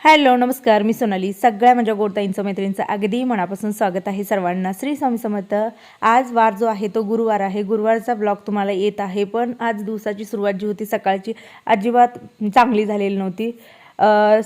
Hello नमस्कार. मी सोनाली. सगळ्या माझ्या गोडताईंचं मैत्रिणींचं अगदी मनापासून स्वागत आहे सर्वांना. श्री स्वामी समर्थ. आज वार जो आहे तो गुरुवार आहे. गुरुवारचा ब्लॉग तुम्हाला येत आहे पण आज दिवसाची सुरुवात जी होती सकाळची अजिबात चांगली झालेली नव्हती.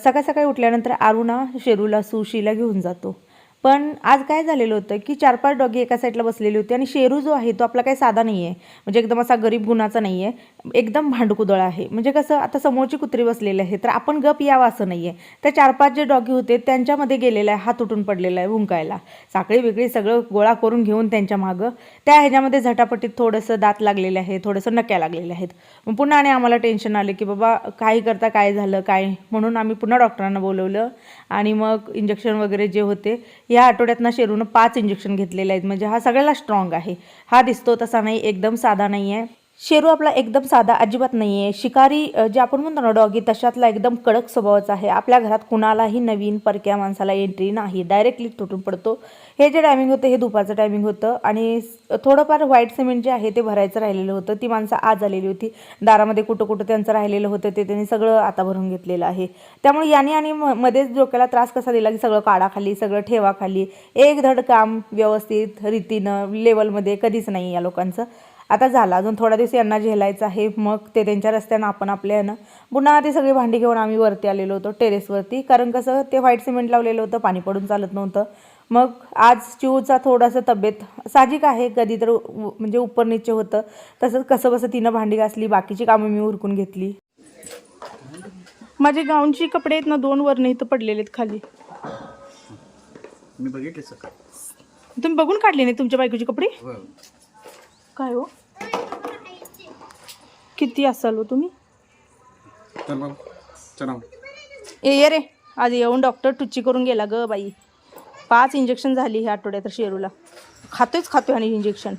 सकाळ सकाळी उठल्यानंतर आरुणा शेरूला सुशीला घेऊन जातो. पण आज काय झालेलं होतं की चार पाच डॉगी एका साईडला बसलेली होती आणि शेरू जो आहे तो आपला काही साधा नाही आहे म्हणजे एकदम असा गरीब गुणाचा नाही आहे एकदम भांडकुदळ आहे. म्हणजे कसं आता समोरची कुत्री बसलेली आहे तर आपण गप यावं असं नाही आहे त्या चार पाच जे डॉगी होते त्यांच्यामध्ये गेलेला आहे हात तुटून पडलेला आहे भुंकायला साखळी वेगळी सगळं गोळा करून घेऊन त्यांच्या मागं. त्या ह्याच्यामध्ये झटापटीत थोडंसं दात लागलेले आहे थोडंसं नक्या लागलेल्या आहेत. मग पुन्हा आणि आम्हाला टेन्शन आलं की बाबा काही करता काय झालं काय? म्हणून आम्ही पुन्हा डॉक्टरांना बोलवलं. आणि मग इंजेक्शन वगैरे जे होते या आठवड्यात ना शेरूनं पाच इंजेक्शन घेतलेले आहेत. म्हणजे हा सगळ्याला स्ट्रॉंग आहे. हा दिसतो तसा नाही एकदम साधा नाही आहे शेरू आपला एकदम साधा अजिबात नाही आहे शिकारी जे आपण म्हणतो ना डॉगी तशातला एकदम कडक स्वभावाचा आहे. आपल्या घरात कुणालाही नवीन परक्या माणसाला एंट्री नाही. डायरेक्टली तुटून पडतो. हे जे टायमिंग होतं हे दुपारचं टायमिंग होतं. आणि थोडंफार व्हाईट सिमेंट जे आहे ते भरायचं राहिलेलं होतं. ती माणसं आज आलेली होती. दारामध्ये कुठं कुठं त्यांचं राहिलेलं होतं ते त्यांनी सगळं आता भरून घेतलेलं आहे. त्यामुळे याने आणि म- मध्येच डोक्याला त्रास कसा दिला की सगळं काळाखाली सगळं ठेवाखाली एक धड काम व्यवस्थित रीतीनं लेवलमध्ये कधीच नाही या लोकांचं. आता झाला. अजून थोडा दिवस यांना झेलायचं आहे. मग ते त्यांच्या रस्त्यानं आपण आपल्या यानं. पुन्हा ती सगळी भांडी घेऊन आम्ही वरती आलेलो होतो टेरेसवरती कारण कसं ते व्हाईट सिमेंट लावलेलं होतं पाणी पडून चालत नव्हतं. मग आज चिवचा थोडासा तब्येत साहजिक आहे. कधी तर म्हणजे उपर नीचे होतं. तसंच कसं बसं तिनं भांडी घासली बाकीची कामं मी उरकून घेतली. माझे गाऊनची कपडे आहेत ना दोन वरनं इथं पडलेले आहेत खाली. मी बघितले सकाळ तुम्ही बघून काढले नाही तुमच्या बायकोचे कपडे? काय हो? किती असाल हो तुम्ही? चल मग चला. ए ये रे. आज येऊन डॉक्टर टुच्ची करून गेला ग बाई. पाच इंजेक्शन झाली ह्या आठवड्यात शेरूला. खातोयच खातोय आणि इंजेक्शन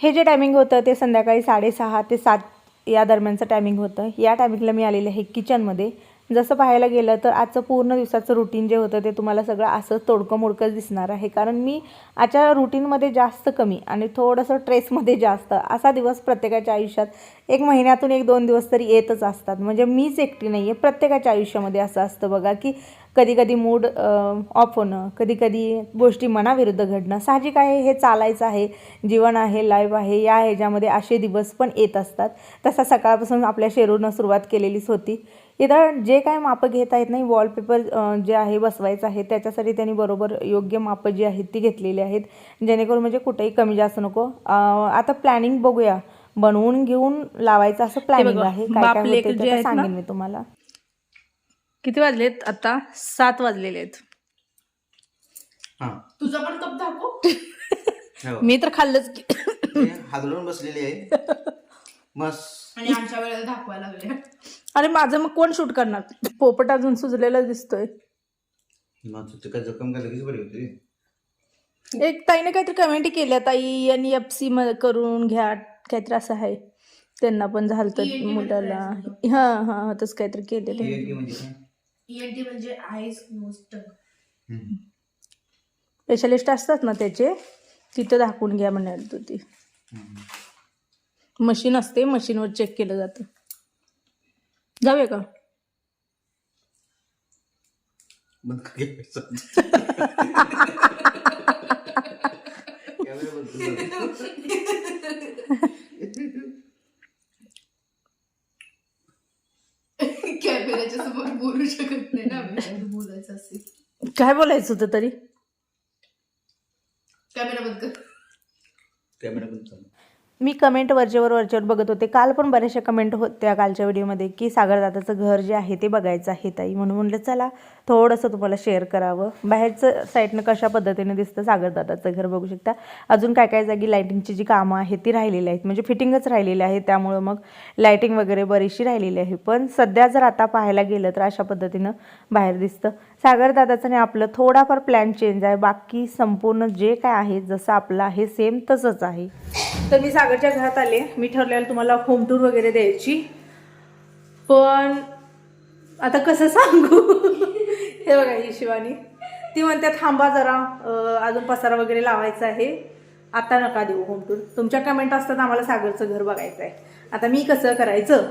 हे जे टायमिंग होतं ते संध्याकाळी साडेसहा ते सात या दरम्यानचं टायमिंग होतं. या टायमिंगला मी आलेले आहे किचनमध्ये जसं पाहायला गेलं तर आजचं पूर्ण दिवसाचं रुटीन जे होतं ते तुम्हाला सगळं असं तोडकं मोडकंच दिसणार आहे. कारण मी आजच्या रुटीनमध्ये जास्त कमी आणि थोडंसं ट्रेसमध्ये जास्त असा दिवस प्रत्येकाच्या आयुष्यात एक महिन्यातून एक दोन दिवस तरी येतच असतात. म्हणजे मीच एकटी नाही आहे प्रत्येकाच्या आयुष्यामध्ये असं असतं बघा की कधी कधी मूड ऑफ होणं कधी कधी गोष्टी मनाविरुद्ध घडणं. साहजिक आहे हे चालायचं आहे जीवन आहे लाईफ आहे या ह्याच्यामध्ये असे दिवस पण येत असतात. तसा सकाळपासून आपल्या शेरूनं सुरुवात केलेलीच होती. इथं जे काय मापं घेता येत नाही वॉलपेपर जे आहे बसवायचं आहे त्याच्यासाठी त्यांनी बरोबर योग्य मापं जी आहेत ती घेतलेली आहेत. जेणेकरून म्हणजे कुठेही कमी जास्त नको. आता प्लॅनिंग बघूया. बनवून घेऊन लावायचं असं प्लॅनिंग आहे. काय काय होते सांगेन मी तुम्हाला. किती वाजलेत? आता सात वाजलेले आहेत. हा. तुझा पण कप दाखव. हो. मी तर खाल्लंच की. हादरून बसलेली आहे. मस्त. आणि आमच्या वेळेला दाखवायला लागले. अरे माझं मग कोण शूट करणार? पोपट अजून सुजलेला दिसतोय. मग तुझं काय जखम का लगेच बरी होती? एक ताईने काहीतरी कमेंट केल्या ताई एन एफ सी करून घ्या काहीतरी असं आहे. त्यांना पण झालं ENT मध्ये मुलाला. हा हा हा तसं काहीतरी केलं ते ENT म्हणजे काय? ईएनटी म्हणजे आईस नोज टंग हम्म. स्पेशलिस्ट असतात ना त्याचे तिथं दाखवून घ्या म्हणाल होती. हम्म. मशीन असते मशीनवर चेक केलं जातं. जाऊया का. कॅमेऱ्याच्या समोर बोलू शकत नाही ना आम्ही. काही बोलायचं असेल. काय बोलायचं होतं तरी? कॅमेरा बंद कर. कॅमेरा बंद कर. मी कमेंट वरचेवर वरचेवर बघत होते. काल पण बऱ्याचशा कमेंट होत्या कालच्या व्हिडिओमध्ये की सागरदादाचं घर जे आहे ते बघायचं आहे ताई. म्हणून म्हटलं चला थोडंसं तुम्हाला शेअर करावं. बाहेरचं साईडनं कशा पद्धतीने दिसतं सागरदादाचं घर बघू शकता. अजून काय काय जागी लाईटिंगची जी कामं आहेत ती राहिलेली आहेत. म्हणजे फिटिंगच राहिलेली आहे त्यामुळं मग लाईटिंग वगैरे बरीचशी राहिलेली आहे. पण सध्या जर आता पाहायला गेलं तर अशा पद्धतीनं बाहेर दिसतं. सागरदादाचं आणि आपलं थोडाफार प्लॅन चेंज आहे. बाकी संपूर्ण जे काय आहे जसं आपलं आहे सेम तसंच आहे. तर मी सागरच्या घरात आले. मी ठरलेलं तुम्हाला होम टूर वगैरे द्यायची. पण आता कसं सांगू? हे बघा ही शिवानी. ती म्हणते थांबा जरा अजून पसारा वगैरे लावायचा आहे. आता नका देऊ होम टूर तुमच्या कमेंट असतात आम्हाला सागरचं घर बघायचं आहे आता मी कसं करायचं?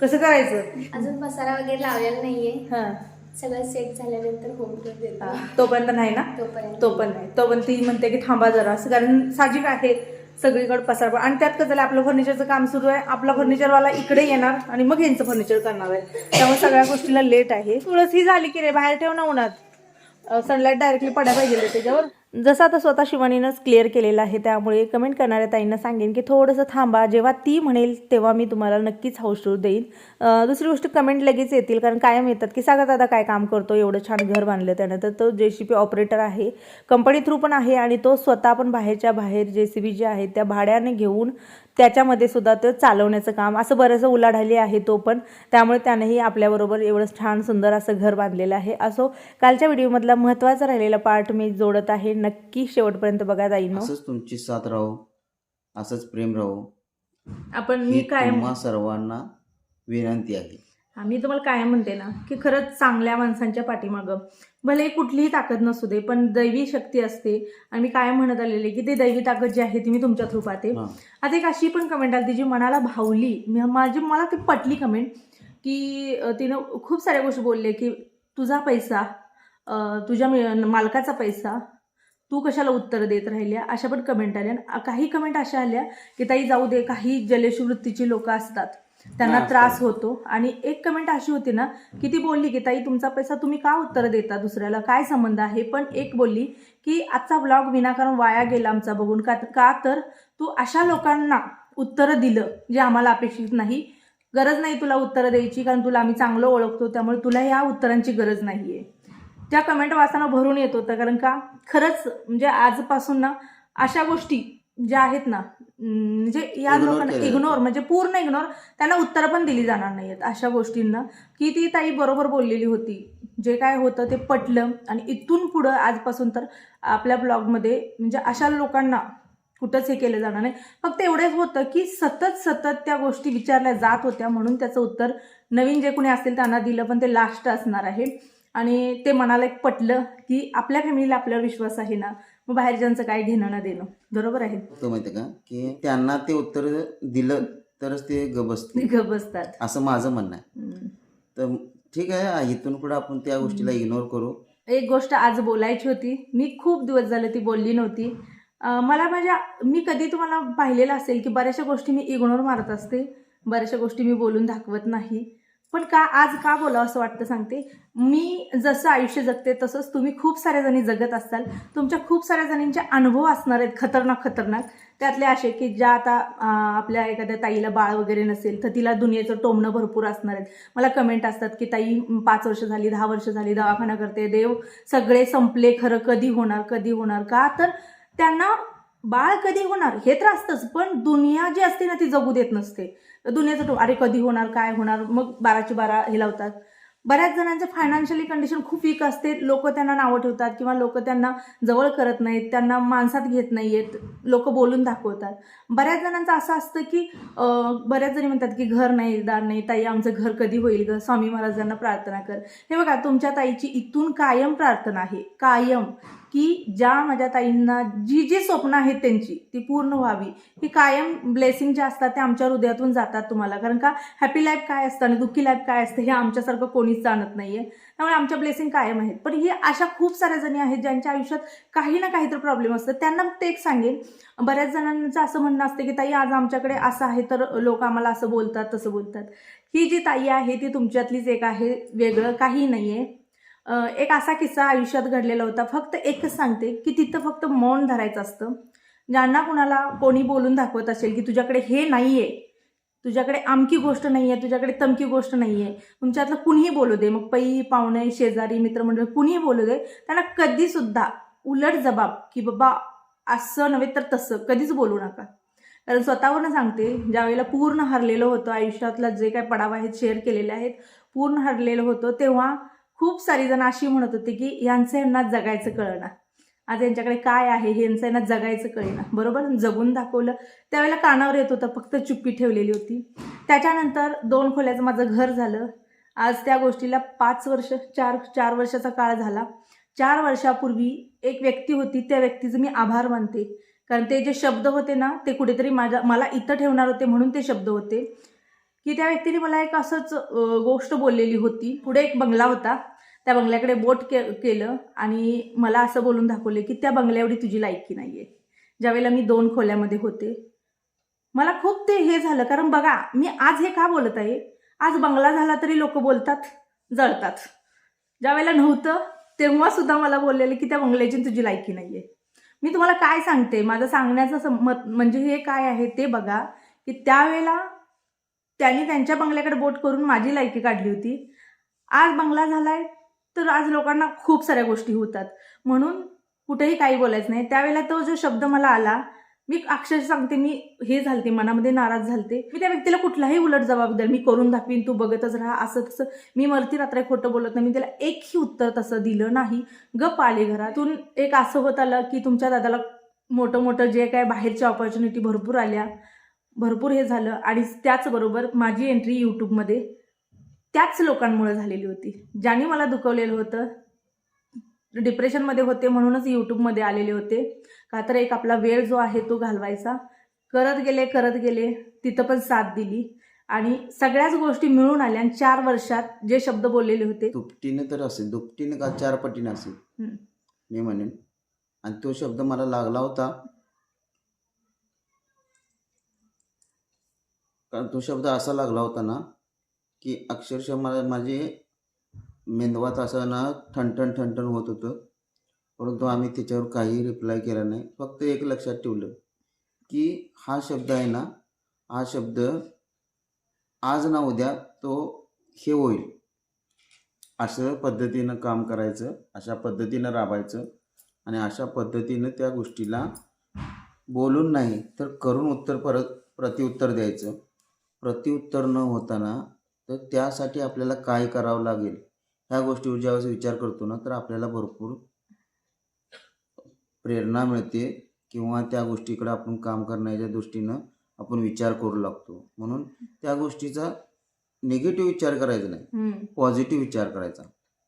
कसं करायचं? अजून मसाला वगैरे लावलेला नाहीये. हां. सगळं सेट झाल्यानंतर होम टूर देतो. तोपर्यंत नाही ना? तोपर्यंत. तो पण नाही. तो पण ती म्हणते की थांबा जरा. असं कारण साहजिक आहे. सगळीकडे पसार आणि त्यात कसं झालं आपलं फर्निचरचं काम सुरू आहे. आपला फर्निचरवाला इकडे येणार आणि मग यांचं फर्निचर करणार आहे. त्यामुळे सगळ्या गोष्टीला लेट आहे. तुळस ही झाली की रे बाहेर ठेव ना उन्हात. सनलाईट डायरेक्टली पडायला पाहिजे रे त्याच्यावर. जसं आता स्वतः शिवानीनंच क्लिअर केलेलं आहे त्यामुळे कमेंट करणाऱ्या ताईंना सांगेन की थोडंसं थांबा. जेव्हा ती म्हणेल तेव्हा मी तुम्हाला नक्कीच हाऊस टूर देईन. दुसरी गोष्ट कमेंट लगेच येतील कारण कायम येतात की सागर दादा काय काम करतो? एवढं छान घर बांधलं त्यानं. तर तो जे सी पी ऑपरेटर आहे. कंपनी थ्रू पण आहे आणि तो स्वतः पण बाहेरच्या बाहेर जे सी बी जे आहे त्या भाड्याने घेऊन त्याच्यामध्ये सुद्धा ते चालवण्याचं काम असं बरंचसं उलाढाली आहे तो पण. त्यामुळे त्यानेही आपल्याबरोबर एवढं छान सुंदर असं घर बांधलेलं आहे. असो कालच्या व्हिडिओमधला महत्त्वाचा राहिलेला पार्ट मी जोडत आहे. नक्की शेवटपर्यंत बघा असंच तुमची साथ राहो असंच प्रेम राहो. आपण मी ही तुम्हा सर्वांना विनंती आहे. हा, मी तुम्हाला कायम म्हणते ना की खरंच चांगल्या माणसांच्या पाठीमागं. भले कुठलीही ताकद नसू दे पण दैवी शक्ती असते. आणि मी कायम म्हणत आलेले की ते दैवी ताकद जी आहे ती मी तुमच्या थ्रू पाहते. आता एक अशी पण कमेंट आली जी मनाला भावली. माझी मला ती पटली कमेंट की तिनं खूप साऱ्या गोष्टी बोलले की तुझा पैसा तुझ्या मालकाचा पैसा तू कशाला उत्तर देत राहिल्या? अशा पण कमेंट आल्या. काही कमेंट अशा आल्या की ताई जाऊ दे काही जलेश वृत्तीची लोक असतात. त्यांना त्रास. होतो. आणि एक कमेंट अशी होती ना की ती बोलली की ताई तुमचा पैसा तुम्ही का उत्तर देता दुसऱ्याला? काय संबंध आहे? पण एक बोलली की आजचा ब्लॉग विनाकारण वाया गेला आमचा बघून. का का तर तू अशा लोकांना उत्तरं दिलं जे आम्हाला अपेक्षित नाही. गरज नाही तुला उत्तरं द्यायची कारण तुला आम्ही चांगलं ओळखतो त्यामुळे तुला या उत्तरांची गरज नाही आहे त्या कमेंट वाचताना भरून येत होतं कारण का? खरंच म्हणजे आजपासून ना अशा गोष्टी ज्या आहेत ना म्हणजे या लोकांना इग्नोर. म्हणजे पूर्ण इग्नोर त्यांना उत्तरं पण दिली जाणार नाही आहेत अशा गोष्टींना. की ती ताई बरोबर बोललेली होती. जे काय होतं ते पटलं आणि इथून पुढं आजपासून तर आपल्या ब्लॉगमध्ये म्हणजे अशा लोकांना कुठंच हे केलं जाणार नाही. फक्त एवढंच होतं की सतत सतत त्या गोष्टी विचारल्या जात होत्या म्हणून त्याचं उत्तर नवीन जे कोणी असतील त्यांना दिलं पण ते लास्ट असणार आहे. आणि ते मनाला एक पटलं की आपल्या फॅमिलीला आपल्यावर विश्वास आहे ना. मग बाहेरच्यांचं काय घेणं ना देणं. बरोबर आहे? तो माहिती का की त्यांना ते उत्तर दिलं तरच ते ग ते बसते गप बसतात असं माझं म्हणणं आहे. हम्म. तर ठीक आहे इथून पुढे आपण त्या गोष्टीला इग्नोर करू. एक गोष्ट आज बोलायची होती. मी खूप दिवस झाले ती बोलली नव्हती. अं, मला माझ्या मी कधी तुम्हाला पाहिलेलं असेल की बऱ्याचशा गोष्टी मी इग्नोर मारत असते. बऱ्याचशा गोष्टी मी बोलून दाखवत नाही. पण का आज का बोला असं वाटतं सांगते? मी जसं आयुष्य जगते तसंच तुम्ही खूप साऱ्या जणी जगत असाल. तुमच्या खूप साऱ्या जणींचे अनुभव असणार आहेत खतरनाक खतरनाक. त्यातले असे की ज्या आता आपल्या एखाद्या ताईला बाळ वगैरे नसेल तर तिला दुनियेचं टोमणं भरपूर असणार आहेत. मला कमेंट असतात की ताई पाच वर्ष झाली दहा वर्ष झाली दवाखाना करते देव सगळे संपले खरं कधी होणार कधी होणार का? तर त्यांना बाळ कधी होणार हे तर असतंच पण दुनिया जी असते ना ती जगू देत नसते. दुनियाचं टो अरे कधी होणार काय होणार? मग बाराची बारा हे लावतात. बऱ्याच जणांचं फायनान्शियली कंडिशन खूप वीक असते. लोक त्यांना नावं ठेवतात किंवा लोक त्यांना जवळ करत नाहीत त्यांना माणसात घेत नाही आहेत लोक बोलून दाखवतात. बऱ्याच जणांचं असं असतं की बऱ्याच जणी म्हणतात की घर नाही दार नाही ताई आमचं घर कधी होईल ग? स्वामी महाराजांना प्रार्थना कर. हे बघा तुमच्या ताईची इथून कायम प्रार्थना आहे. कायम. की ज्या माझ्या ताईंना जी जी स्वप्न आहेत त्यांची ती पूर्ण व्हावी. ही कायम ब्लेसिंग जे असतात ते आमच्या हृदयातून जातात तुम्हाला. कारण का हॅपी लाईफ काय असतं आणि दुःखी लाईफ काय असतं हे आमच्यासारखं कोणीच जाणत नाहीये. त्यामुळे आमच्या ब्लेसिंग कायम आहेत. पण ही अशा खूप साऱ्या जणी आहेत ज्यांच्या आयुष्यात काही ना काहीतरी प्रॉब्लेम असतात त्यांना फक्त एक सांगेन. बऱ्याच जणांचं असं म्हणणं असतं की ताई आज आमच्याकडे असं आहे तर लोक आम्हाला असं बोलतात तसं बोलतात. ही जी ताई आहे ती तुमच्यातलीच एक आहे. वेगळं काही नाही आहे एक असा किस्सा आयुष्यात घडलेला होता. फक्त एकच सांगते की तिथं फक्त मौन धरायचं असतं. ज्यांना कुणाला कोणी बोलून दाखवत असेल की तुझ्याकडे हे नाही आहे तुझ्याकडे आमकी गोष्ट नाही आहे तुझ्याकडे तमकी गोष्ट नाही आहे तुमच्यातलं कुणीही बोलू दे. मग पै पाहुणे शेजारी मित्रमंडळ कुणीही बोलू दे. त्यांना कधीसुद्धा उलट जबाब की बाबा असं नव्हे तर तसं कधीच बोलू नका. कारण स्वतःवरनं सांगते ज्यावेळेला पूर्ण हरलेलं होतं आयुष्यातला जे काय पडाव आहेत शेअर केलेले आहेत पूर्ण हरलेलं होतं तेव्हा खूप सारी जण अशी म्हणत होती की यांचं यांना जगायचं कळना. आज यांच्याकडे काय आहे हे यांचं यांना जगायचं कळेना. बरोबर? जगून दाखवलं. त्यावेळेला कानावर येत होतं फक्त चुप्पी ठेवलेली होती. त्याच्यानंतर दोन खोल्याचं माझं घर झालं. आज त्या गोष्टीला पाच वर्ष चार चार वर्षाचा काळ झाला. चार वर्षापूर्वी एक व्यक्ती होती त्या व्यक्तीचं मी आभार मानते. कारण ते जे शब्द होते ना ते कुठेतरी माझ्या मला इथं ठेवणार होते म्हणून ते शब्द होते. की त्या व्यक्तीने मला एक असंच गोष्ट बोललेली होती. पुढे एक बंगला होता. त्या बंगल्याकडे बोट के केलं आणि मला असं बोलून दाखवले की त्या बंगल्या एवढी तुझी लायकी नाही आहे ज्यावेळेला मी दोन खोल्यामध्ये होते. मला खूप ते हे झालं. कारण बघा मी आज हे का बोलत आहे? आज बंगला झाला तरी लोक बोलतात जळतात. ज्यावेळेला नव्हतं तेव्हा सुद्धा मला बोललेले की त्या बंगल्याची तुझी लायकी नाही आहे मी तुम्हाला काय सांगते? माझं सांगण्याचं मत म्हणजे हे काय आहे ते बघा की त्यावेळेला त्यांनी त्यांच्या बंगल्याकडे बोट करून माझी लायकी काढली होती. आज बंगला झाला आहे तर आज लोकांना खूप साऱ्या गोष्टी होतात. म्हणून कुठेही काही बोलायचं नाही. त्यावेळेला तो जो शब्द मला आला मी अक्षरशः सांगते मी हे झालते मनामध्ये नाराज झालते. मी त्या व्यक्तीला कुठलाही उलट जबाब द्याल मी करून दाखवीन तू बघतच राहा असं तसं. मी मरती रात्र खोटं बोलत नाही मी त्याला एकही उत्तर तसं दिलं नाही. गप आले घरातून. एक असं होत आलं की तुमच्या दादाला मोठं मोठं जे काय बाहेरच्या ऑपॉर्च्युनिटी भरपूर आल्या. भरपूर हे झालं आणि त्याचबरोबर माझी एंट्री यूट्यूबमध्ये त्याच लोकांमुळे झालेली होती. ज्यांनी मला दुखवलेलं होतं डिप्रेशनमध्ये होते म्हणूनच यूट्यूबमध्ये आलेले होते. का तर एक आपला वेळ जो आहे तो घालवायचा. करत गेले करत गेले तिथं पण साथ दिली. आणि सगळ्याच गोष्टी मिळून आल्या आणि चार वर्षात जे शब्द बोललेले होते दुपटीने तर असेल दुपटीने का चार पटीने असेल. मी म्हणेन. आणि तो शब्द मला लागला होता. कारण तो शब्द असा लागला होता ना की अक्षरशः मला माझे मेंदवात असं ना ठणठण ठणठण होत होतं. परंतु आम्ही त्याच्यावर काही रिप्लाय केला नाही. फक्त एक लक्षात ठेवलं की हा शब्द आहे ना हा शब्द आज ना उद्या तो हे होईल. असं पद्धतीनं काम करायचं अशा पद्धतीनं राबायचं आणि अशा पद्धतीनं त्या गोष्टीला बोलून नाही तर करून उत्तर परत प्रतिउत्तर द्यायचं. प्रतिउत्तर न होताना तर त्यासाठी आपल्याला काय करावं लागेल? ह्या गोष्टीवर ज्यावेळेस विचार करतो ना तर आपल्याला भरपूर प्रेरणा मिळते किंवा त्या गोष्टीकडे आपण काम करण्याच्या दृष्टीनं आपण विचार करू लागतो. म्हणून त्या गोष्टीचा निगेटिव्ह विचार करायचा नाही. पॉझिटिव्ह विचार करायचा.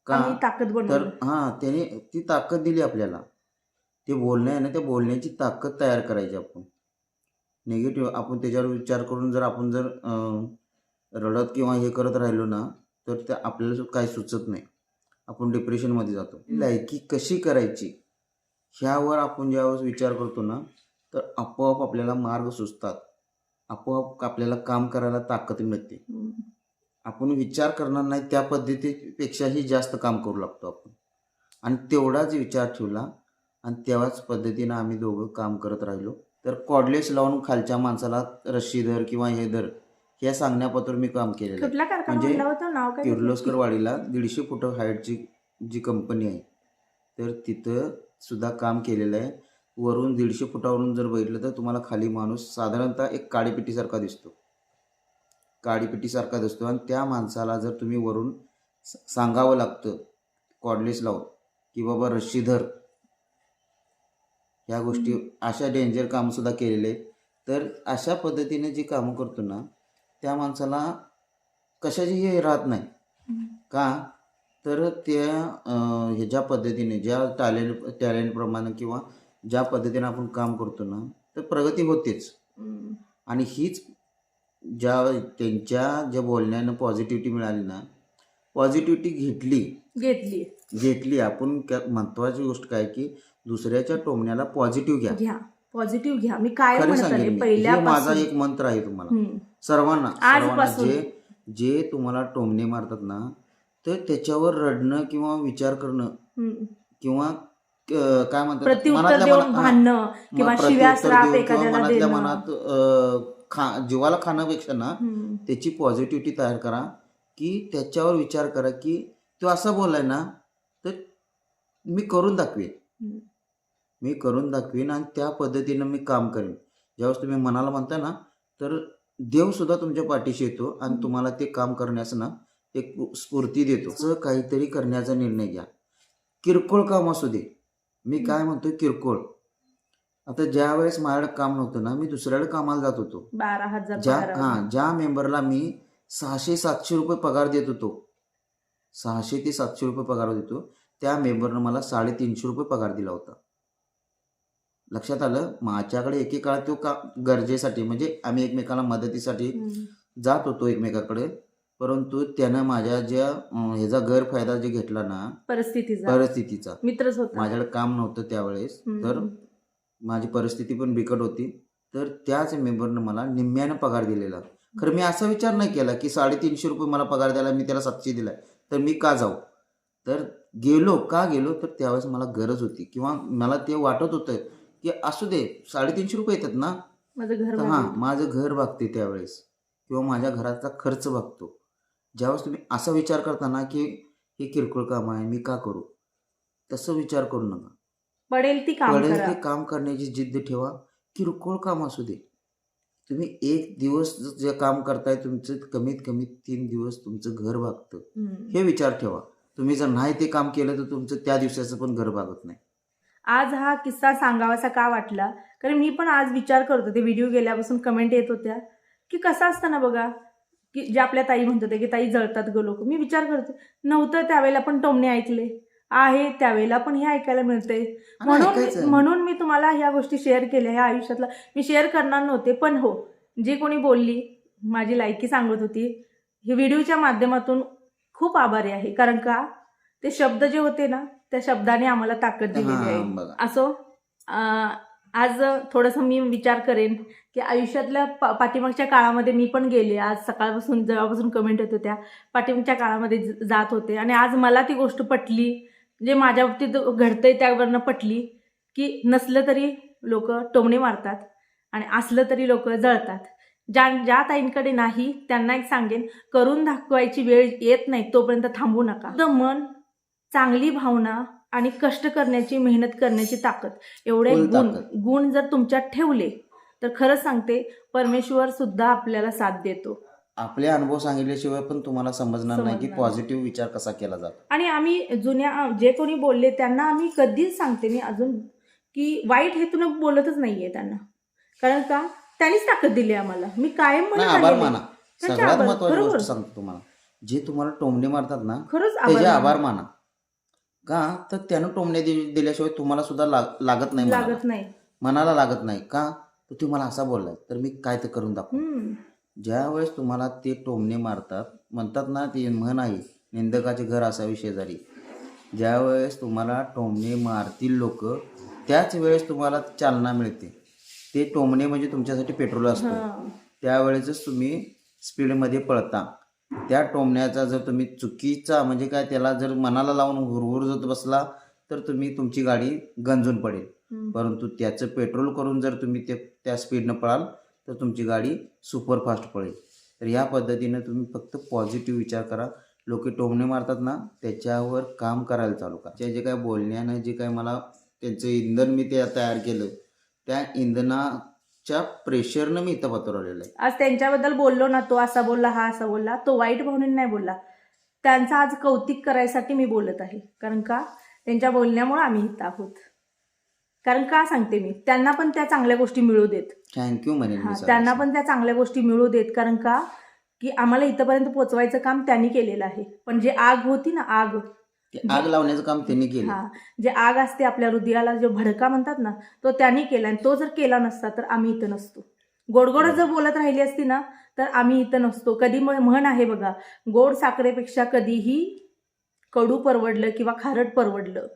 का? ताकद तर हां त्याने ती ताकद दिली आपल्याला. ते बोलणं आहे ना त्या बोलण्याची ताकद तयार करायची आपण. निगेटिव्ह आपण त्याच्यावर विचार करून जर आपण जर रडत किंवा हे करत राहिलो ना तर ते आपल्याला काही सुचत नाही. आपण डिप्रेशनमध्ये जातो. लायकी कशी करायची? ह्यावर आपण ज्यावेळेस विचार करतो ना तर आपोआप आपल्याला मार्ग सुचतात. आपोआप आपल्याला काम करायला ताकद मिळते. आपण विचार करणार नाही त्या पद्धतीपेक्षाही जास्त काम करू लागतो आपण. आणि तेवढाच विचार ठेवला आणि तेव्हाच पद्धतीनं आम्ही दोघं काम करत राहिलो. तर कॉडलेस लावून खालच्या माणसाला रस्सी धर किंवा हे धर ह्या सांगण्यापत्र मी काम केलेलं आहे. कुठला कारखाना म्हणजे म्हटला होता? नाव काय किर्लोस्कर वाडीला दीडशे फुट हाईटची जी कंपनी आहे. तर तिथं सुद्धा काम केलेलं आहे. वरून दीडशे फुटावरून जर बघितलं तर तुम्हाला खाली माणूस साधारणतः एक काडीपेटीसारखा दिसतो. काडीपेटीसारखा दिसतो आणि त्या माणसाला जर तुम्ही वरून स- सांगावं लागतं कॉडलेस लावून की बाबा रस्सी धर ह्या गोष्टी अशा डेंजर कामसुद्धा केलेले. तर अशा पद्धतीने जी कामं करतो ना त्या माणसाला कशाचीही हे राहत नाही. का? तर त्या ह्याच्या पद्धतीने ज्या टॅलेंट टॅलेंटप्रमाणे किंवा ज्या पद्धतीने आपण काम करतो ना तर प्रगती होतेच. आणि हीच ज्या त्यांच्या ज्या बोलण्यानं पॉझिटिव्हिटी मिळाली ना पॉझिटिव्हिटी घेतली. घेतली. घेतली. आपण महत्त्वाची गोष्ट काय की दुसऱ्याच्या टोमण्याला पॉझिटिव्ह घ्या घ्या पॉझिटिव्ह घ्या मी काय खरं म्हणत सांगेन आहे मी. हे माझा पहिल्यापासून एक मंत्र आहे तुम्हाला हम्म. सर्वांना सर्वांना आजपासून. जे जे तुम्हाला टोमणे मारतात ना तर त्याच्यावर रडणं किंवा विचार करणं हम्म. किंवा अं, काय म्हणतात प्रत्युत्तर मनातल्या देऊन मनात- हा, भांडणं किंवा मग शिव्या प्रत्युत्तर श्राप देऊन किंवा एखाद्याला मनातल्या देणं मनात अं, खा जीवाला खाण्यापेक्षा ना हम्म. त्याची पॉझिटिव्हिटी तयार करा की त्याच्यावर विचार करा की तो असा बोललाय ना तर मी करून दाखवेन हम्म. मी करून दाखवीन आणि त्या पद्धतीनं मी काम करेन. ज्यावेळेस तुम्ही मनाला म्हणता ना तर देवसुद्धा तुमच्या पाठीशी येतो आणि तुम्हाला ते काम करण्यास ना एक स्फूर्ती देतो. असं काहीतरी करण्याचा निर्णय घ्या. किरकोळ काम असू दे. मी काय म्हणतोय? किरकोळ. आता ज्या वेळेस माझ्याकडे काम नव्हतं ना मी दुसऱ्याकडे कामाला जात होतो. बारा हजार ज्या. हां ज्या मेंबरला मी सहाशे सातशे रुपये पगार देत होतो सहाशे ते सातशे रुपये पगार देतो त्या मेंबरनं मला साडेतीनशे रुपये पगार दिला होता. लक्षात आलं माझ्याकडे एकेकाळ तो का गरजेसाठी म्हणजे आम्ही एकमेकाला मदतीसाठी जात होतो एकमेकाकडे परंतु त्यानं माझ्या ज्या ह्याचा गैरफायदा जे घेतला ना परिस्थितीचा. परिस्थितीचा. मित्रच होता. माझ्याकडे काम नव्हतं त्यावेळेस. तर माझी परिस्थिती पण बिकट होती. तर त्याच मेंबरनं मला निम्म्यानं पगार दिलेला. खरं मी असा विचार नाही केला की साडेतीनशे रुपये मला पगार द्यायला मी त्याला सातशे दिलाय तर मी का जाऊ? तर गेलो का गेलो? तर त्यावेळेस मला गरज होती किंवा मला ते वाटत होतं की असू दे साडेतीनशे रुपये येतात ना? माझं घर तर हां. माझं घर बघते त्यावेळेस. किंवा माझ्या घराचा खर्च बघतो ज्यावेळेस तुम्ही असा विचार करता ना की हे किरकोळ काम आहे मी का करू? तसं विचार करू नका. पडेल ती काम पडेल करा. ते काम करण्याची जिद्द ठेवा. किरकोळ काम असू दे. तुम्ही एक दिवस जे काम करताय तुमचं कमीत कमी तीन दिवस तुमचं घर भागतं. हम्म. हे विचार ठेवा. तुम्ही जर नाही ते काम केलं तर तुमचं त्या दिवसाचं पण घर भागत नाही. आज हा किस्सा सांगावासा का वाटला? कारण मी पण आज विचार करत होते व्हिडिओ गेल्यापासून कमेंट येत होत्या. की कसं असतं ना बघा की जे आपल्या ताई म्हणत होते की ताई जळतात ग लोक. मी विचार करते नव्हतं त्यावेळेला पण टोमणे ऐकले. आहे त्यावेळेला पण हे ऐकायला मिळते म्हणून. म्हणून मी तुम्हाला ह्या गोष्टी शेअर केल्या ह्या आयुष्यातला. मी शेअर करणार नव्हते पण हो जे कोणी बोलली माझी लायकी सांगत होती हे व्हिडिओच्या माध्यमातून खूप आभारी आहे. कारण का? ते शब्द जे होते ना त्या शब्दाने आम्हाला ताकद दिलेली आहे. असो आज थोडंसं मी विचार करेन की आयुष्यातल्या पा पाठीमागच्या काळामध्ये मी पण गेले. आज सकाळपासून जेव्हापासून कमेंट येत होत्या पाठीमागच्या काळामध्ये जात होते. आणि आज मला ती गोष्ट पटली जे माझ्या बाबतीत घडतंय त्यावरनं पटली की नसलं तरी लोक टोमणे मारतात आणि असलं तरी लोक जळतात. ज्या ज्या ताईंकडे नाही त्यांना एक सांगेन करून दाखवायची वेळ येत नाही तोपर्यंत थांबू नका. तुझं मन चांगली भावना आणि कष्ट करण्याची मेहनत करण्याची ताकद. एवढे गुण. गुण जर तुमच्यात ठेवले तर खरंच सांगते परमेश्वर सुद्धा आपल्याला साथ देतो. आपले अनुभव सांगितल्याशिवाय पण तुम्हाला समजणार नाही की. पॉझिटिव्ह विचार कसा केला जातो. आणि आम्ही जुन्या जे कोणी बोलले त्यांना आम्ही कधीच सांगते मी अजून की वाईट हेतून बोलतच नाहीये त्यांना. कारण का? त्यांनीच ताकद दिली आम्हाला. मी कायम आभार. माना. सगळ्यात. महत्वाची. गोष्ट सांगतो तुम्हाला. जे तुम्हाला टोमणे मारतात ना खरंच आभार माना. का? तर त्यानं टोमणे दि- दिल्याशिवाय तुम्हाला सुद्धा लाग- लागत नाही मनाला. लागत नाही. मनाला लागत नाही का? तर तुम्ही मला असा बोललाय तर मी काय तर करून दाखवू. हम्म. ज्या वेळेस तुम्हाला ते टोमणे मारतात म्हणतात ना ती म्हण आहे निंदकाचे घर असावे शेजारी. ज्या वेळेस तुम्हाला टोमणे मारतील लोक त्याच वेळेस तुम्हाला चालना मिळते. ते टोमणे म्हणजे तुमच्यासाठी पेट्रोल असतो. हां. त्यावेळेसच तुम्ही स्पीडमध्ये पळता. त्या टोमण्याचा जर तुम्ही चुकीचा म्हणजे काय त्याला जर मनाला लावून हुरहुर जर बसला तर तुम्ही तुमची गाडी गंजून पडेल. परंतु त्याचं पेट्रोल करून जर तुम्ही ते त्या स्पीडनं पळाल तर तुमची गाडी सुपरफास्ट पळेल. तर या पद्धतीनं तुम्ही फक्त पॉझिटिव्ह विचार करा. लोक टोमणे मारतात ना त्याच्यावर काम करायला चालू करा. त्या जे काय बोलण्यानं जे काय मला त्यांचं इंधन मी ते तयार केलं त्या इंधनाच्या प्रेशरनं मी इथं पत्रवलेलं आहे. आज त्यांच्याबद्दल बोललो ना तो असा बोलला हा असा बोलला तो वाईट भावनेने नाही बोलला. त्यांचं आज कौतिक करायसाठी मी बोलत आहे. कारण का? त्यांच्या बोलण्यामुळे आम्ही इथं आहोत. कारण का सांगते मी? त्यांना पण त्या चांगल्या गोष्टी मिळू देत. थँक्यू म्हणेन हा मी त्यांना पण त्या चांगल्या गोष्टी मिळू देत. कारण का? की आम्हाला इथंपर्यंत पोचवायचं काम त्यांनी केलेलं आहे. पण जे आग होती ना आग ते आग लावण्याचं काम त्यांनी केलं. हा जे आग असते आपल्या हृदयाला जो भडका म्हणतात ना तो त्यांनी केला आणि तो जर केला नसता तर आम्ही इथं नसतो. गोडगोड जर बोलत राहिली असती ना तर आम्ही इथं नसतो. कधी म- म्हण आहे बघा गोड साखरेपेक्षा कधीही कडू परवडलं किंवा खारट परवडलं.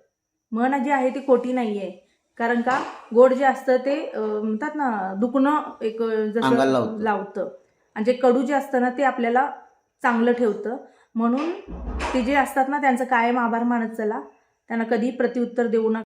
म्हण जी आहे ती खोटी नाही आहे कारण का गोड जे असतं ते अं, म्हणतात ना दुखणं एक अं, अंगाला जसं लावतं. लावतं. आणि जे कडू जे असतं ना ते आपल्याला चांगलं ठेवतं. म्हणून ते जे असतात ना त्यांचं कायम आभार मानत चला. त्यांना कधी प्रत्युत्तर देऊ नका.